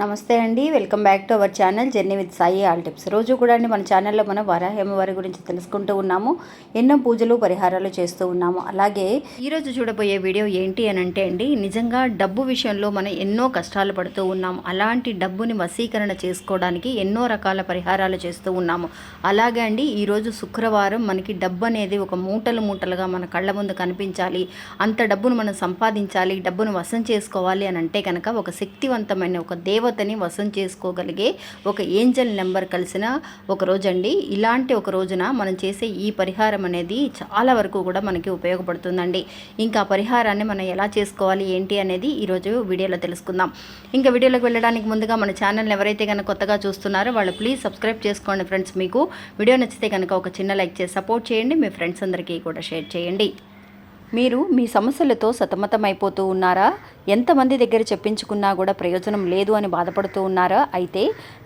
నమస్తే అండి welcome back to our channel journey with Sai all tips. రోజు కూడా అండి మన ఛానల్లో మనం వరాహేమవారి గురించి తెలుసుకుంటూ ఉన్నాము ఎన్నో పూజలు పరిహారాలు చేస్తూ ఉన్నాము. అలాగే ఈరోజు చూడబోయే వీడియో ఏంటి అని అంటే అండి నిజంగా డబ్బు విషయంలో మనం ఎన్నో కష్టాలు పడుతూ ఉన్నాము. అలాంటి డబ్బుని వశీకరణ చేసుకోవడానికి ఎన్నో రకాల పరిహారాలు చేస్తూ ఉన్నాము. అలాగే అండి ఈరోజు శుక్రవారం మనకి డబ్బు అనేది ఒక మూటలు మూటలుగా మన కళ్ళ ముందు కనిపించాలి. అంత డబ్బును మనం సంపాదించాలి డబ్బును వశం చేసుకోవాలి అని అంటే కనుక ఒక శక్తివంతమైన ఒక దేవతని వశం చేసుకోగలిగే ఒక ఏంజల్ నెంబర్ కలిసిన ఒక రోజండి. ఇలాంటి ఒక రోజున మనం చేసే ఈ పరిహారం అనేది చాలా వరకు కూడా మనకి ఉపయోగపడుతుందండి. ఇంకా పరిహారాన్ని మనం ఎలా చేసుకోవాలి ఏంటి అనేది ఈరోజు వీడియోలో తెలుసుకుందాం. ఇంకా వీడియోలోకి వెళ్ళడానికి ముందుగా మన ఛానల్ని ఎవరైతే కనుక కొత్తగా చూస్తున్నారో వాళ్ళు ప్లీజ్ సబ్స్క్రైబ్ చేసుకోండి ఫ్రెండ్స్. మీకు వీడియో నచ్చితే కనుక ఒక చిన్న లైక్ చేసి సపోర్ట్ చేయండి. మీ ఫ్రెండ్స్ అందరికీ కూడా షేర్ చేయండి. మీరు మీ సమస్యలతో సతమతమైపోతూ ఉన్నారా? ఎంతమంది దగ్గర చెప్పించుకున్నా కూడా ప్రయోజనం లేదు అని బాధపడుతూ ఉన్నారా? అయితే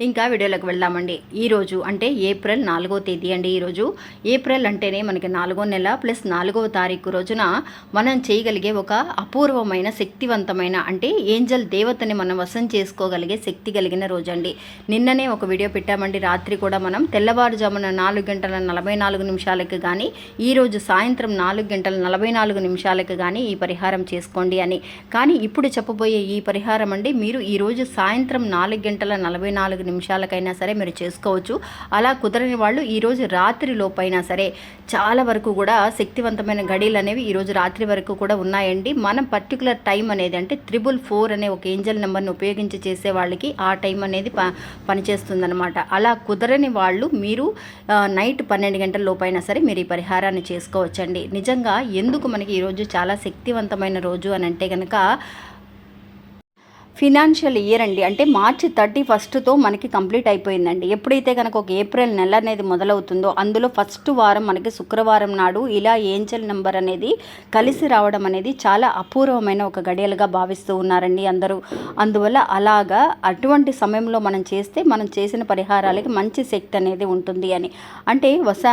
ఇంకా వీడియోలోకి వెళ్దామండి. ఈరోజు అంటే ఏప్రిల్ నాలుగో తేదీ అండి ఈరోజు ఏప్రిల్ అంటేనే మనకి నాలుగో నెల ప్లస్ నాలుగవ తారీఖు రోజున మనం చేయగలిగే ఒక అపూర్వమైన శక్తివంతమైన అంటే ఏంజల్ దేవతని మనం వశం చేసుకోగలిగే శక్తి కలిగిన రోజు అండి నిన్ననే ఒక వీడియో పెట్టామండి. రాత్రి కూడా మనం తెల్లవారుజామున నాలుగు గంటల నలభై నాలుగు నిమిషాలకు కానీ ఈరోజు సాయంత్రం నాలుగు గంటల నలభై నాలుగు నిమిషాలకు కానీ ఈ పరిహారం చేసుకోండి అని. కానీ ఇప్పుడు చెప్పబోయే ఈ పరిహారం అండి మీరు ఈరోజు సాయంత్రం నాలుగు గంటల నలభై నాలుగు నిమిషాలకైనా సరే మీరు చేసుకోవచ్చు. అలా కుదరని వాళ్ళు ఈరోజు రాత్రి లోపైనా సరే చాలా వరకు కూడా శక్తివంతమైన గడియలు అనేవి ఈరోజు రాత్రి వరకు కూడా ఉన్నాయండి. మనం పర్టికులర్ టైం అనేది అంటే త్రిబుల్ ఫోర్ అనే ఒక ఏంజల్ నెంబర్ని ఉపయోగించి చేసే వాళ్ళకి ఆ టైం అనేది ప పనిచేస్తుందనమాట అలా కుదరని వాళ్ళు మీరు నైట్ పన్నెండు గంటల లోపైనా సరే మీరు ఈ పరిహారాన్ని చేసుకోవచ్చండి. నిజంగా ఎందుకు మనకి ఈరోజు చాలా శక్తివంతమైన రోజు అని అంటే కనుక ఫినాన్షియల్ ఇయర్ అండి. అంటే మార్చి థర్టీ ఫస్ట్తో మనకి కంప్లీట్ అయిపోయిందండి. ఎప్పుడైతే కనుక ఒక ఏప్రిల్ నెల అనేది మొదలవుతుందో అందులో ఫస్ట్ వారం మనకి శుక్రవారం నాడు ఇలా ఏంజల్ నెంబర్ అనేది కలిసి రావడం అనేది చాలా అపూర్వమైన ఒక గడియలుగా భావిస్తూ ఉన్నారండి అందరూ. అందువల్ల అలాగా అటువంటి సమయంలో మనం చేస్తే మనం చేసిన పరిహారాలకి మంచి శక్తి అనేది ఉంటుంది అని. అంటే వస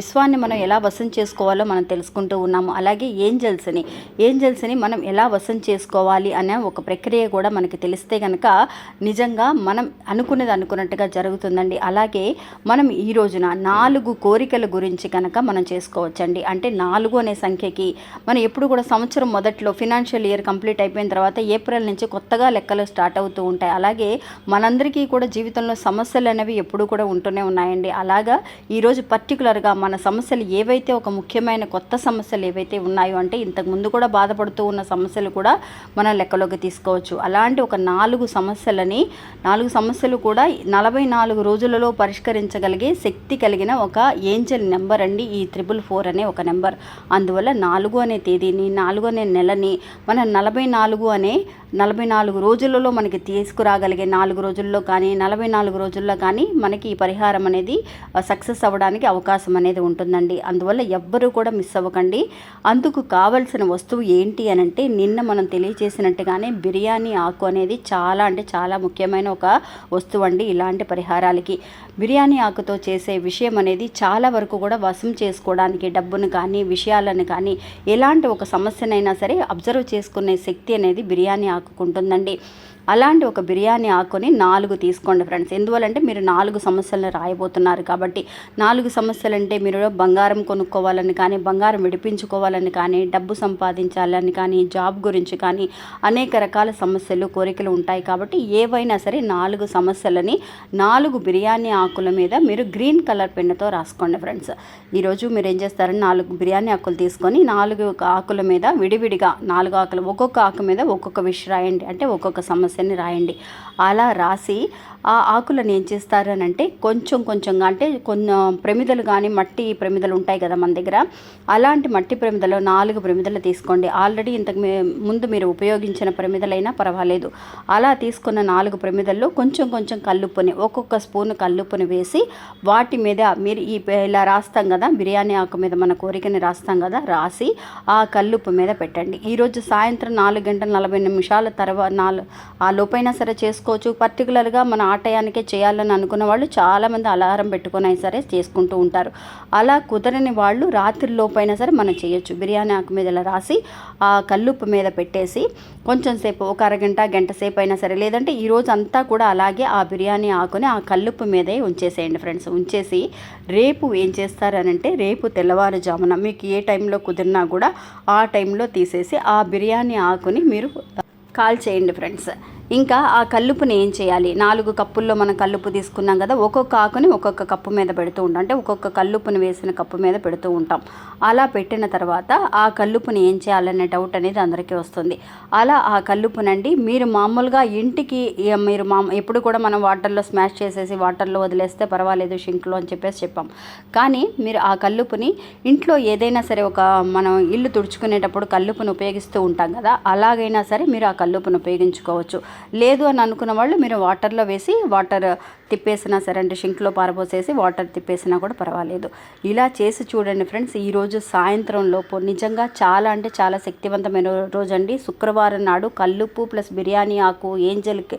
విశ్వాన్ని మనం ఎలా వశం చేసుకోవాలో మనం తెలుసుకుంటూ ఉన్నాము. అలాగే ఏంజల్స్ని ఏంజల్స్ని మనం ఎలా వశం చేసుకోవాలి అనే ఒక ప్రక్రియ కూడా మనకి మనకి తెలిస్తే కనుక నిజంగా మనం అనుకున్నది అనుకున్నట్టుగా జరుగుతుందండి. అలాగే మనం ఈ రోజున నాలుగు కోరికల గురించి కనుక మనం చేసుకోవచ్చండి. అంటే నాలుగు అనే సంఖ్యకి మనం ఎప్పుడు కూడా సంవత్సరం మొదట్లో ఫినాన్షియల్ ఇయర్ కంప్లీట్ అయిపోయిన తర్వాత ఏప్రిల్ నుంచి కొత్తగా లెక్కలు స్టార్ట్ అవుతూ ఉంటాయి. అలాగే మనందరికీ కూడా జీవితంలో సమస్యలు అనేవి ఎప్పుడు కూడా ఉంటూనే ఉన్నాయండి. అలాగా ఈరోజు పర్టికులర్గా మన సమస్యలు ఏవైతే ఒక ముఖ్యమైన కొత్త సమస్యలు ఏవైతే ఉన్నాయో అంటే ఇంతకు ముందు కూడా బాధపడుతూ ఉన్న సమస్యలు కూడా మనం లెక్కలోకి తీసుకోవచ్చు. అలాంటి ఒక నాలుగు సమస్యలని నాలుగు సమస్యలు కూడా నలభై నాలుగు రోజులలో పరిష్కరించగలిగే శక్తి కలిగిన ఒక ఏంజల్ నెంబర్ అండి ఈ త్రిబుల్ ఫోర్ అనే ఒక నెంబర్. అందువల్ల నాలుగు అనే తేదీని నాలుగు అనే నెలని మన నలభై నాలుగు అనే నలభై నాలుగు రోజులలో మనకి తీసుకురాగలిగే నాలుగు రోజుల్లో కానీ నలభై నాలుగు రోజుల్లో కానీ మనకి ఈ పరిహారం అనేది సక్సెస్ అవ్వడానికి అవకాశం అనేది ఉంటుందండి. అందువల్ల ఎవ్వరూ కూడా మిస్ అవ్వకండి. అందుకు కావలసిన వస్తువు ఏంటి అని అంటే నిన్న మనం తెలియచేసినట్టుగానే బిర్యానీ ఆకు అనేది చాలా అంటే చాలా ముఖ్యమైన ఒక వస్తువు అండి ఇలాంటి పరిహారాలకి. బిర్యానీ ఆకుతో చేసే విషయం అనేది చాలా వరకు కూడా వశం చేసుకోవడానికి డబ్బును కానీ విషయాలను కానీ ఎలాంటి ఒక సమస్యనైనా సరే అబ్జర్వ్ చేసుకునే శక్తి అనేది బిర్యానీ ఆకుకుంటుందండి. అలాంటి ఒక బిర్యానీ ఆకుని నాలుగు తీసుకోండి ఫ్రెండ్స్. ఎందువల్లంటే మీరు నాలుగు సమస్యలను రాయబోతున్నారు కాబట్టి నాలుగు సమస్యలు అంటే మీరు బంగారం కొనుక్కోవాలని కానీ బంగారం విడిపించుకోవాలని కానీ డబ్బు సంపాదించాలని కానీ జాబ్ గురించి కానీ అనేక రకాల సమస్యలు కోరికలు ఉంటాయి కాబట్టి ఏవైనా సరే నాలుగు సమస్యలని నాలుగు బిర్యానీ ఆకుల మీద మీరు గ్రీన్ కలర్ పెన్నుతో రాసుకోండి ఫ్రెండ్స్. ఈరోజు మీరు ఏం చేస్తారని నాలుగు బిర్యానీ ఆకులు తీసుకొని నాలుగు ఆకుల మీద విడివిడిగా నాలుగు ఆకులు ఒక్కొక్క ఆకు మీద ఒక్కొక్క విష్ రాయండి. అంటే ఒక్కొక్క సమస్య. అని రాయండి. అలా రాసి ఆ ఆకులను ఏం చేస్తారనంటే కొంచెం కొంచెంగా అంటే కొన్ని ప్రమిదలు కానీ మట్టి ప్రమిదలు ఉంటాయి కదా మన దగ్గర. అలాంటి మట్టి ప్రమిదలు నాలుగు ప్రమిదలు తీసుకోండి. ఆల్రెడీ ఇంతకు ముందు మీరు ఉపయోగించిన ప్రమిదలైనా పర్వాలేదు. అలా తీసుకున్న నాలుగు ప్రమిదల్లో కొంచెం కొంచెం కల్లుప్పుని ఒక్కొక్క స్పూన్ కల్లుప్పుని వేసి వాటి మీద మీరు ఈ ఇలా రాస్తాం కదా బిర్యానీ ఆకు మీద మన కోరికని రాస్తాం కదా రాసి ఆ కల్లుప్పు మీద పెట్టండి. ఈరోజు సాయంత్రం నాలుగు గంటల నలభై నిమిషాల తర్వాత నాలుగు ఆ లోపైనా సరే చేసుకోవచ్చు. పర్టికులర్గా మన ఆ టయానికే చేయాలని అనుకున్న వాళ్ళు చాలామంది అలారం పెట్టుకొని సరే చేసుకుంటూ ఉంటారు. అలా కుదరని వాళ్ళు రాత్రి లోపైనా సరే మనం చేయొచ్చు. బిర్యానీ ఆకు మీద ఇలా రాసి ఆ కల్లుప్పు మీద పెట్టేసి కొంచెం సేపు ఒక అరగంట గంట సేపు అయినా సరే లేదంటే ఈరోజు అంతా కూడా అలాగే ఆ బిర్యానీ ఆకుని ఆ కల్లుప్పు మీదే ఉంచేసేయండి ఫ్రెండ్స్. ఉంచేసి రేపు ఏం చేస్తారనంటే రేపు తెల్లవారుజామున మీకు ఏ టైంలో కుదిరినా కూడా ఆ టైంలో తీసేసి ఆ బిర్యానీ ఆకుని మీరు కాల్ చేయండి ఫ్రెండ్స్. ఇంకా ఆ కల్లుపుని ఏం చేయాలి? నాలుగు కప్పుల్లో మనం కల్లుపు తీసుకున్నాం కదా ఒక్కొక్క ఆకుని ఒక్కొక్క కప్పు మీద పెడుతూ ఉంటాం. అంటే ఒక్కొక్క కల్లుపుని వేసిన కప్పు మీద పెడుతూ ఉంటాం. అలా పెట్టిన తర్వాత ఆ కల్లుపుని ఏం చేయాలనే డౌట్ అనేది అందరికీ వస్తుంది. అలా ఆ కల్లుపునండి మీరు మామూలుగా ఇంటికి మీరు మా ఎప్పుడు కూడా మనం వాటర్లో స్మాష్ చేసేసి వాటర్లో వదిలేస్తే పర్వాలేదు షింక్లో అని చెప్పేసి చెప్పాం. కానీ మీరు ఆ కల్లుపుని ఇంట్లో ఏదైనా సరే ఒక మనం ఇల్లు తుడుచుకునేటప్పుడు కల్లుపుని ఉపయోగిస్తూ ఉంటాం కదా అలాగైనా సరే మీరు ఆ కల్లుపుని ఉపయోగించుకోవచ్చు. లేదు అని అనుకున్న వాళ్ళు మీరు వాటర్లో వేసి వాటర్ తిప్పేసినా సరే అంటే షింక్లో పారబోసేసి వాటర్ తిప్పేసినా కూడా పర్వాలేదు. ఇలా చేసి చూడండి ఫ్రెండ్స్ ఈరోజు సాయంత్రం లోపు నిజంగా చాలా అంటే చాలా శక్తివంతమైన రోజు అండి. శుక్రవారం నాడు కల్లుప్పు ప్లస్ బిర్యానీ ఆకు ఏంజల్కి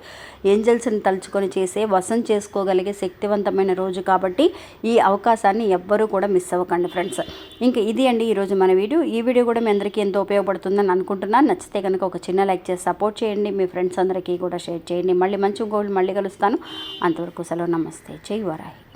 ఏంజల్స్ని తలుచుకొని చేసే వసం చేసుకోగలిగే శక్తివంతమైన రోజు కాబట్టి ఈ అవకాశాన్ని ఎవ్వరూ కూడా మిస్ అవ్వకండి ఫ్రెండ్స్. ఇంకా ఇది అండి ఈరోజు మన వీడియో. ఈ వీడియో కూడా మీ అందరికీ ఎంతో ఉపయోగపడుతుందని అనుకుంటున్నాను. నచ్చితే కనుక ఒక చిన్న లైక్ చేసి సపోర్ట్ చేయండి. మీ ఫ్రెండ్స్ అందరికీ కూడా షేర్ చేయండి. మళ్ళీ మంచి గోల్డ్ మళ్ళీ కలుస్తాను. అంతవరకు సెలవు నమస్తే. జై వరాయి